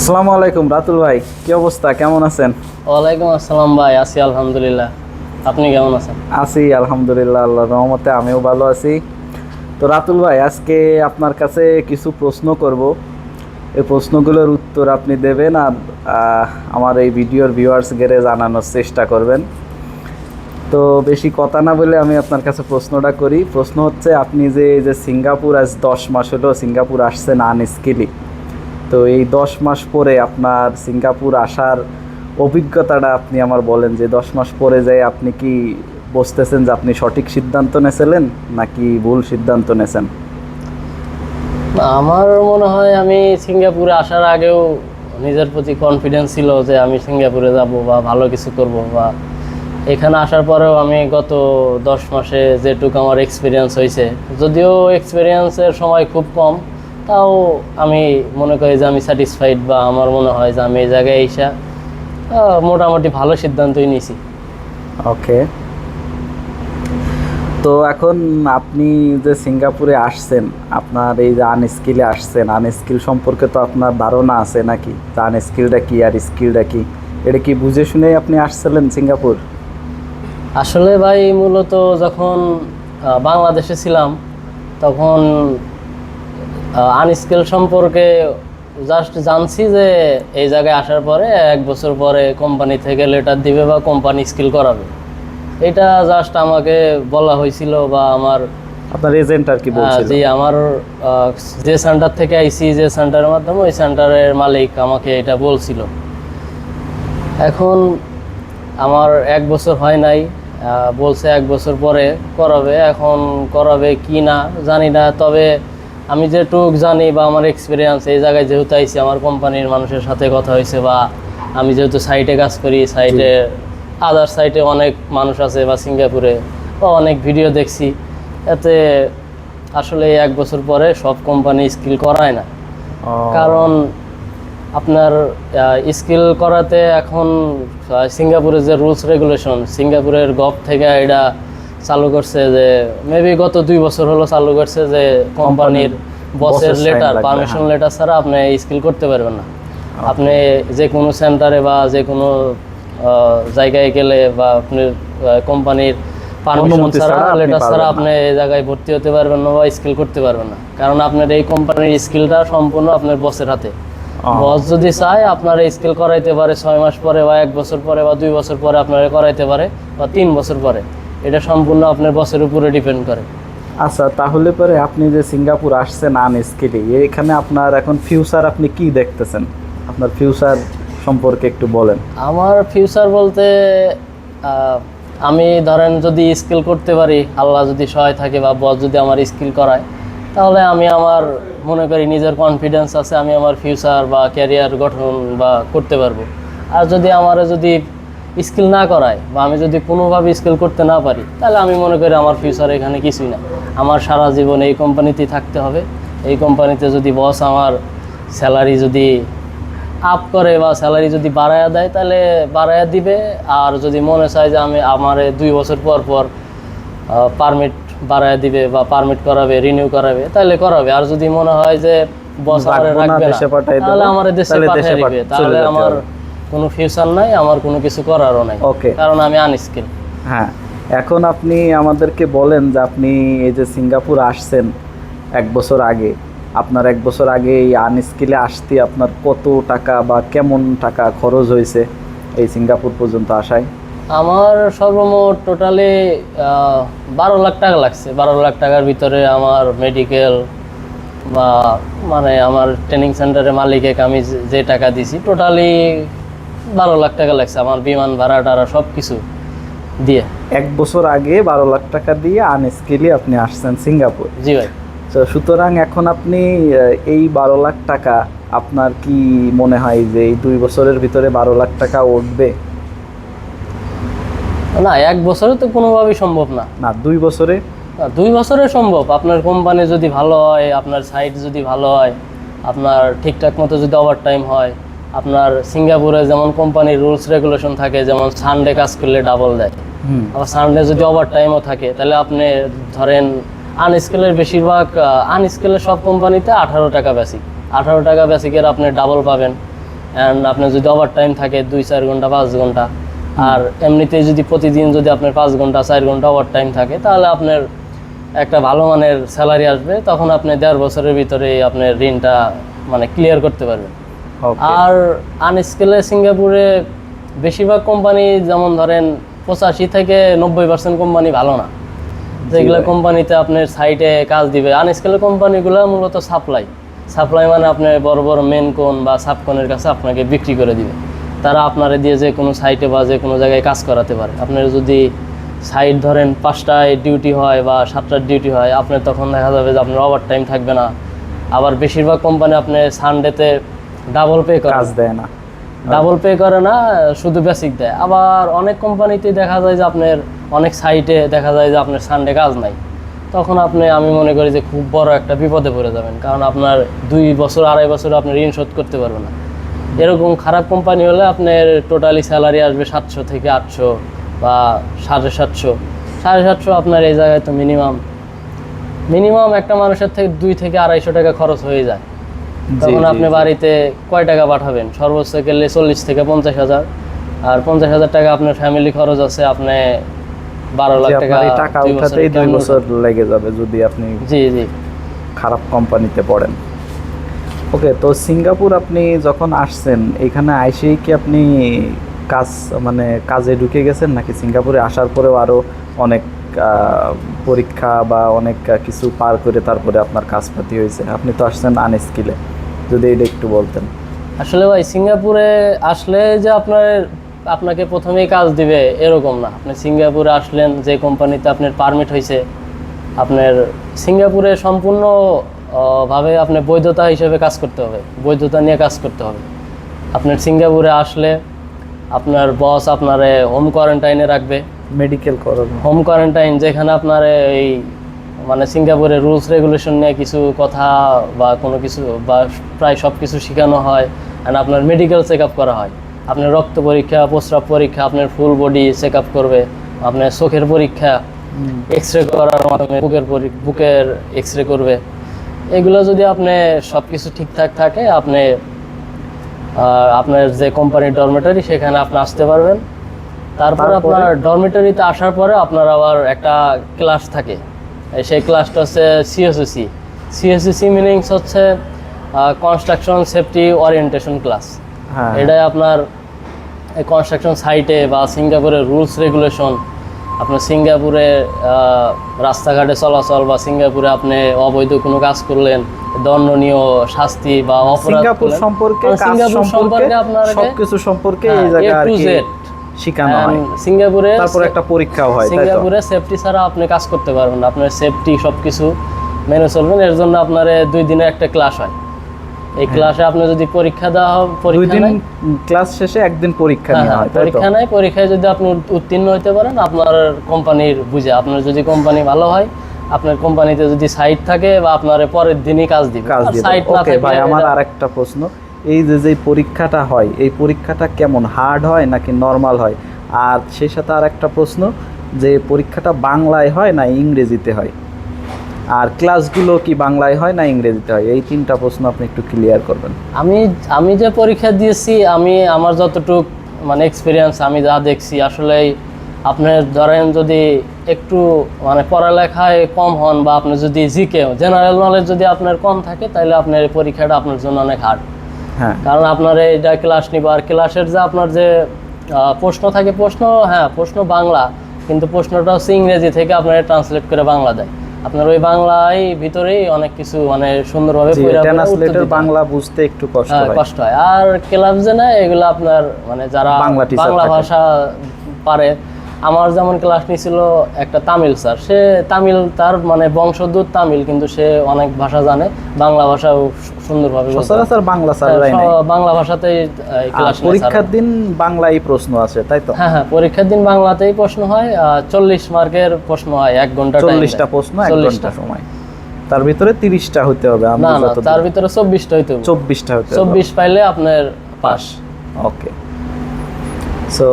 আসসালামু আলাইকুম রাতুল ভাই কি অবস্থা? কেমন আছেন? ওয়ালাইকুম আসসালাম ভাই আছি আলহামদুলিল্লাহ। আপনি কেমন আছেন? আছি আলহামদুলিল্লাহ আল্লাহ রহমতে আমিও ভালো আছি। তো রাতুল ভাই আজকে আপনার কাছে কিছু প্রশ্ন করব। এই প্রশ্নগুলোর উত্তর আপনি দেবেন আর আমার এই ভিডিওর ভিউয়ার্সদের জানানোর চেষ্টা করবেন। তো বেশি কথা না বলে আমি আপনার কাছে প্রশ্নটা করি। প্রশ্ন হচ্ছে আপনি যে এই যে সিঙ্গাপুর আজ দশ মাস হলো সিঙ্গাপুর আসছেন আনস্কিলি। তো এই দশ মাস পরে আপনার সিঙ্গাপুর আসার অভিজ্ঞতাটা আপনি আমার বলেন যে দশ মাস পরে যাই আপনি কি বুঝতেছেন যে আপনি সঠিক সিদ্ধান্ত নেছিলেন নাকি ভুল সিদ্ধান্ত নেছেন? আমার মনে হয় আমি সিঙ্গাপুরে আসার আগেও নিজের প্রতি কনফিডেন্স ছিল যে আমি সিঙ্গাপুরে যাব বা ভালো কিছু করব বা এখানে আসার পরেও আমি গত দশ মাসে যেটুকু আমার এক্সপিরিয়েন্স হয়েছে, যদিও এক্সপিরিয়েন্সের সময় খুব কম। তাও আমি মনে করি যে আমি স্যাটিসফাইড বা আমার মনে হয় যে আমি এই জায়গায় এসা মোটামুটি ভালো সিদ্ধান্তই নিয়েছি। ওকে তো এখন আপনি যে সিঙ্গাপুরে আসছেন আপনার এই যে আনস্কিলে আসছেন আনস্কিল সম্পর্কে তো আপনার ধারণা আছে নাকি? যে আনস্কিলটা কি আর স্কিলটা কি? এটা কি বুঝে শুনেই আপনি আসছিলেন সিঙ্গাপুর? আসলে ভাই মূলত যখন বাংলাদেশে ছিলাম তখন আনস্কিল সম্পর্কে জাস্ট জানছি যে এই জায়গায় আসার পরে এক বছর পরে কোম্পানি থেকে লেটার দিবে বা কোম্পানি স্কিল করাবে। এটা জাস্ট আমাকে বলা হয়েছিল বা আমার আপনার এজেন্ট আর কি বলছিল? যে আমার যে সেন্টার থেকে আইসি যে সেন্টারের মাধ্যমে ওই সেন্টারের মালিক আমাকে এটা বলছিল। এখন আমার এক বছর হয় নাই বলছে এক বছর পরে করাবে এখন করাবে কি না জানি না তবে আমি যেটুক জানি বা আমার এক্সপিরিয়েন্স এই জায়গায় যেহেতু আইসি আমার কোম্পানির মানুষের সাথে কথা হয়েছে বা আমি যেহেতু সাইটে কাজ করি সাইটে আদার সাইটে অনেক মানুষ আছে বা সিঙ্গাপুরে বা অনেক ভিডিও দেখছি। এতে আসলে এক বছর পরে সব কোম্পানি স্কিল করায় না। কারণ আপনার স্কিল করাতে এখন সিঙ্গাপুরের যে রুলস রেগুলেশন সিঙ্গাপুরের গভ থেকে এটা চালু করছে যে মেবি গত দুই বছর হলো চালু করছে যে কোম্পানির বসের লেটার পারমিশন। লেটার ছাড়া আপনি স্কিল করতে পারবেন না। আপনি যে কোনো সেন্টারে বা যে কোনো জায়গায় গেলে বা আপনি কোম্পানির পারমিশন ছাড়া লেটার ছাড়া আপনি এই জায়গায় ভর্তি হতে পারবেন না বা স্কিল করতে পারবেন না। কারণ আপনার এই কোম্পানির স্কিলটা সম্পূর্ণ আপনার বসের হাতে। বস যদি চায় আপনার স্কিল করাইতে পারে ছয় মাস পরে বা এক বছর পরে বা দুই বছর পরে আপনারা করাইতে পারে বা তিন বছর পরে। এটা সম্পূর্ণ আপনার বসের উপরে ডিপেন্ড করে। আচ্ছা তাহলে পরে আপনি যে সিঙ্গাপুর আসছেন আনস্কিলি এখানে আপনার এখন ফিউচার আপনি কি দেখতেছেন? আপনার ফিউচার সম্পর্কে একটু বলেন। আমার ফিউচার বলতে আমি ধরেন যদি স্কিল করতে পারি আল্লাহ যদি সহায় থাকে বা বস যদি আমার স্কিল করায় তাহলে আমি আমার মনে করি নিজের কনফিডেন্স আছে আমি আমার ফিউচার বা ক্যারিয়ার গঠন বা করতে পারব। আর যদি আমার যদি স্কিল না করায় বা আমি যদি কোনোভাবে স্কিল করতে না পারি তাহলে আমি মনে করি আমার ফিউচার এখানে কিছুই না। আমার সারা জীবন এই কোম্পানিতেই থাকতে হবে। এই কোম্পানিতে যদি বস আমার স্যালারি যদি আপ করে বা স্যালারি যদি বাড়ায়া দেয় তাহলে বাড়ায়া দিবে। আর যদি মনে চায় যে আমি আমার দুই বছর পর পর পারমিট বাড়ায়া দিবে বা পারমিট করাবে রিনিউ করাবে তাহলে করাবে। আর যদি মনে হয় যে বস আমার রাখবে না তাহলে আমার দেশে পাঠিয়ে দিবে। তাহলে আমার। কোনো ফিউচার নাই আমার কোনো কিছু করারও নাই। ওকে কারণ আমি আনস্কিল হ্যাঁ এখন আপনি আমাদেরকে বলেন যে আপনি এই যে সিঙ্গাপুর আসছেন এক বছর আগে আপনার এক বছর আগে এই আনস্কিলে আসতে আপনার কত টাকা বা কেমন টাকা খরচ হয়েছে এই সিঙ্গাপুর পর্যন্ত আসায়? আমার সর্বমোট টোটালি বারো লাখ টাকা লাগছে। বারো লাখ টাকার ভিতরে আমার মেডিকেল বা মানে আমার ট্রেনিং সেন্টারের মালিকে আমি যে- যে টাকা দিছি টোটালি বারো লাখ টাকা লাগছে আমার বিমান ভাড়া টাড়া সব কিছু দিয়ে। এক বছর আগে বারো লাখ টাকা দিয়ে আনস্কিলে আপনি আসছেন সিঙ্গাপুর। জি ভাই। তো সুতরাং এখন আপনি এই বারো লাখ টাকা আপনার কি মনে হয় যে এই দুই বছরের ভিতরে বারো লাখ টাকা উঠবে? না এক বছরে তো কোনোভাবেই সম্ভব না। না দুই বছরে? দুই বছরে সম্ভব। আপনার কোম্পানি যদি ভালো হয় আপনার সাইট যদি ভালো হয় আপনার ঠিকঠাক মতো যদি ওভার টাইম হয় আপনার সিঙ্গাপুরে যেমন কোম্পানির রুলস রেগুলেশন থাকে যেমন সানডে কাজ করলে ডাবল দেয়। আবার সানডে যদি ওভার টাইমও থাকে তাহলে আপনি ধরেন আনস্কেলের বেশিরভাগ আনস্কেলের সব কোম্পানিতে আঠারো টাকা বেসিক আঠারো টাকা বেসিকের আপনি ডাবল পাবেন। অ্যান্ড আপনার যদি ওভার টাইম থাকে দুই চার ঘণ্টা পাঁচ ঘণ্টা। আর এমনিতে যদি প্রতিদিন যদি আপনার পাঁচ ঘণ্টা চার ঘণ্টা ওভার টাইম থাকে তাহলে আপনার একটা ভালো মানের স্যালারি আসবে তখন আপনি দেড় বছরের ভিতরে আপনার ঋণটা মানে ক্লিয়ার করতে পারবেন। আর আনস্কেলে সিঙ্গাপুরে বেশিরভাগ কোম্পানি যেমন ধরেন পঁচাশি থেকে নব্বই পার্সেন্ট কোম্পানি ভালো না। যেগুলো কোম্পানিতে আপনার সাইটে কাজ দিবে। আনস্কেলে কোম্পানিগুলো মূলত সাপ্লাই সাপ্লাই মানে আপনার বড় বড় মেন কোন বা সাবকনের কাছে আপনাকে বিক্রি করে দিবে। তারা আপনারে দিয়ে যে কোনো সাইটে বা যে কোনো জায়গায় কাজ করাতে পারে। আপনার যদি সাইট ধরেন পাঁচটায় ডিউটি হয় বা সাতটার ডিউটি হয় আপনার তখন দেখা যাবে যে আপনার ওভার টাইম থাকবে না। আবার বেশিরভাগ কোম্পানি আপনি সানডেতে ডাবল পে করে। কাজ দেয় না। ডাবল পে করে না শুধু বেসিক দেয়। আবার অনেক কোম্পানিতে দেখা যায় যে আপনার অনেক সাইটে দেখা যায় যে আপনার সানডে কাজ নাই। তখন আপনি আমি মনে করি যে খুব বড় একটা বিপদে পড়ে যাবেন। কারণ আপনার দুই বছর আড়াই বছর আপনি ঋণ শোধ করতে পারবেন না। এরকম খারাপ কোম্পানি হলে আপনার টোটালি স্যালারি আসবে সাতশো থেকে আটশো বা সাড়ে সাতশো। সাড়ে সাতশো আপনার এই জায়গায় তো মিনিমাম মিনিমাম একটা মানুষের থেকে দুই থেকে আড়াইশো টাকা খরচ হয়ে যায়। তখন আপনি বাড়িতে কয় টাকা পাঠাবেন? সর্বোচ্চ গেলে চল্লিশ থেকে পঞ্চাশ হাজার। আর পঞ্চাশ হাজার টাকা আপনার ফ্যামিলি খরচ আছে আপনি বারো লাখ টাকা টাকা উঠাতেই দুই বছর লেগে যাবে যদি আপনি জি জি। খারাপ কোম্পানিতে পড়েন। ওকে তো সিঙ্গাপুর আপনি যখন আসছেন এখানে আইসেই কি আপনি কাজ মানে কাজে ঢুকে গেছেন? নাকি সিঙ্গাপুরে আসার পরেও আরও অনেক পরীক্ষা বা অনেক কিছু পার করে তারপরে আপনার কাজপাতি হয়েছে? আপনি তো আসছেন আনস্কিলে যদি এটা একটু বলতেন। আসলে ভাই সিঙ্গাপুরে আসলে যে আপনার আপনাকে প্রথমেই কাজ দিবে এরকম না। আপনি সিঙ্গাপুরে আসলেন যে কোম্পানিতে আপনার পারমিট হয়েছে আপনার সিঙ্গাপুরে সম্পূর্ণ ভাবে আপনার বৈধতা হিসেবে কাজ করতে হবে। বৈধতা নিয়ে কাজ করতে হবে। আপনার সিঙ্গাপুরে আসলে আপনার বস আপনারে হোম কোয়ারেন্টাইনে রাখবে। মেডিকেল হোম কোয়ারেন্টাইন যেখানে আপনার এই মানে সিঙ্গাপুরের রুলস রেগুলেশন নিয়ে কিছু কথা বা কোনো কিছু বা প্রায় সব কিছু শেখানো হয় অ্যান্ড আপনার মেডিকেল চেক আপ করা হয়। আপনার রক্ত পরীক্ষা প্রস্রাব পরীক্ষা আপনার ফুল বডি চেক আপ করবে আপনার চোখের পরীক্ষা এক্স রে করার মাধ্যমে বুকের বুকের এক্স রে করবে। এগুলো যদি আপনি সব কিছু ঠিকঠাক থাকে আপনি আপনার যে কোম্পানির ডরমেটারি সেখানে আপনি আসতে পারবেন। তারপর আপনার ডরমেটারিতে আসার পরে আপনার আবার একটা ক্লাস থাকে। সেই ক্লাসটা হচ্ছে সিএসসি সিএসসি মিনিংস হচ্ছে কনস্ট্রাকশন সেফটি ওরিয়েন্টেশন ক্লাস এটাই আপনার কনস্ট্রাকশন সাইটে বা সিঙ্গাপুরের রুলস রেগুলেশন আপনার সিঙ্গাপুরে রাস্তাঘাটে চলাচল বা সিঙ্গাপুরে আপনি অবৈধ কোনো কাজ করলেন দণ্ডনীয় শাস্তি বা অপরাধ সিঙ্গাপুর সম্পর্কে সিঙ্গাপুর সম্পর্কে আপনাকে সবকিছু সম্পর্কে এই হ্যাঁ, আর কি Z শেখানো হয়। সিঙ্গাপুরে তারপর একটা পরীক্ষাও হয় সিঙ্গাপুরে সেফটি ছাড়া আপনি কাজ করতে পারবেন না। আপনার সেফটি মেনে চলবেন এর জন্য আপনার দুই দিনের একটা ক্লাস হয়। এই ক্লাসে আপনি যদি পরীক্ষা দেওয়া হয় হ্যাঁ। পরীক্ষা দিন ক্লাস শেষে একদিন পরীক্ষা হ্যাঁ, নেওয়া হ্যাঁ, হয় পরীক্ষা নেয় পরীক্ষায় যদি আপনি উত্তীর্ণ হতে পারেন আপনার কোম্পানির বুঝে। আপনার যদি কোম্পানি ভালো হয় আপনার কোম্পানিতে যদি সাইট থাকে বা আপনার পরের দিনই কাজ দিবে। কাজ না ওকে ভাই আমার আরেকটা প্রশ্ন। এই যে যে পরীক্ষাটা হয়, এই পরীক্ষাটা কেমন হার্ড হয় নাকি নর্মাল হয়? আর সেই সাথে আর একটা প্রশ্ন, যে পরীক্ষাটা বাংলায় হয় না ইংরেজিতে হয়? আর ক্লাসগুলো কি বাংলায় হয় না ইংরেজিতে হয়? এই তিনটা প্রশ্ন আপনি একটু ক্লিয়ার করবেন। আমি আমি যে পরীক্ষা দিয়েছি, আমি, আমার যতটুক মানে এক্সপিরিয়েন্স আমি যা দেখছি, আসলে আপনার ধরেন যদি একটু মানে পড়ালেখায় কম হন বা আপনি যদি জিকে জেনারেল নলেজ যদি আপনার কম থাকে, তাহলে আপনার পরীক্ষাটা আপনার জন্য অনেক হার্ড কারণ আপনার এটা ক্লাস নিব আর ক্লাসের যে আপনার যে প্রশ্ন থাকে প্রশ্ন হ্যাঁ প্রশ্ন বাংলা কিন্তু প্রশ্নটা হচ্ছে ইংরেজি থেকে আপনার ট্রান্সলেট করে বাংলা দেয়। আপনার ওই বাংলায় ভিতরেই অনেক কিছু মানে সুন্দরভাবে ট্রান্সলেটর বাংলা বুঝতে একটু কষ্ট হ্যাঁ হয়। কষ্ট হয়। আর ক্লাস যে না এগুলো আপনার মানে যারা বাংলা। ভাষা পারে আমার যেমন ক্লাস নিয়েছিল একটা তামিল স্যার সে তামিল তার মানে বংশোদ্ভূত তামিল কিন্তু সে অনেক ভাষা জানে বাংলা ভাষাও সুন্দরভাবে বাংলা ভাষাতেই ক্লাস পরীক্ষার দিন বাংলায় প্রশ্ন আছে তাই তো? হ্যাঁ হ্যাঁ পরীক্ষার দিন বাংলাতেই প্রশ্ন হয় চল্লিশ মার্কের প্রশ্ন হয় এক ঘণ্টা চল্লিশটা প্রশ্ন এক 40 টা। ঘণ্টা সময়। তার ভিতরে তিরিশটা হতে হবে না না তার ভিতরে চব্বিশটা হইতে হবে। চব্বিশটা হতে হবে। চব্বিশ পাইলে আপনার পাস ওকে। সো